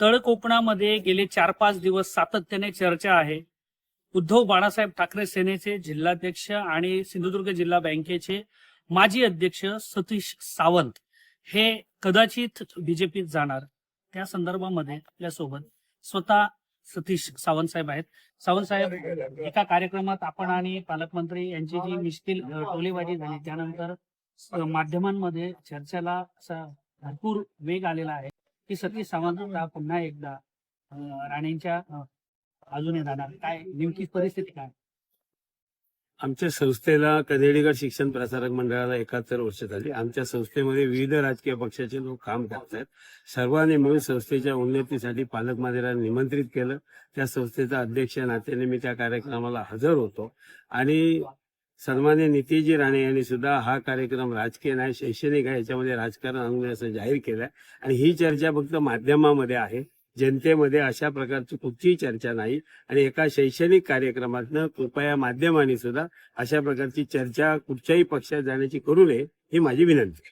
तळ कोकणामध्ये गेले चार पाच दिवस सातत्याने चर्चा आहे. उद्धव बाळासाहेब ठाकरे सेनेचे जिल्हाध्यक्ष आणि सिंधुदुर्ग जिल्हा बँकेचे माजी अध्यक्ष सतीश सावंत हे कदाचित बीजेपीत जाणार. त्या संदर्भामध्ये आपल्यासोबत स्वतः सतीश सावंत साहेब आहेत. सावंत साहेब एका कार्यक्रमात आपण आणि पालकमंत्री यांची जी मिश्किल अ, टोलेबाजी झाली त्यानंतर माध्यमांमध्ये चर्चेला असा भरपूर वेग आलेला आहे. की सतीश सावंत पुन्हा एकदा राणेंच्या अजून बाजूने जाणार. काय नेमकी परिस्थिती काय? आमच्या संस्थेला कदेडीगड शिक्षण प्रसारक मंडळाला एकाहत्तर वर्ष झाली. आमच्या संस्थेमध्ये विविध राजकीय पक्षाचे लोक काम करत आहेत. सर्वांनी मिळून संस्थेच्या उन्नतीसाठी पालकमंत्र्यांना निमंत्रित केलं. त्या संस्थेचा अध्यक्ष नात्याने मी त्या कार्यक्रमाला हजर होतो. आणि सन्मान्य नितीजी राणे यांनी सुद्धा हा कार्यक्रम राजकीय नाही शैक्षणिक आहे याच्यामध्ये राजकारण आणू नये असं जाहीर केलंय. आणि ही चर्चा फक्त माध्यमामध्ये आहे. जनतेमध्ये अशा प्रकारची कुठचीही चर्चा नाही. आणि एका शैक्षणिक कार्यक्रमातनं कृपया माध्यमांनी सुद्धा अशा प्रकारची चर्चा कुठच्याही पक्षात जाण्याची करू नये ही माझी विनंती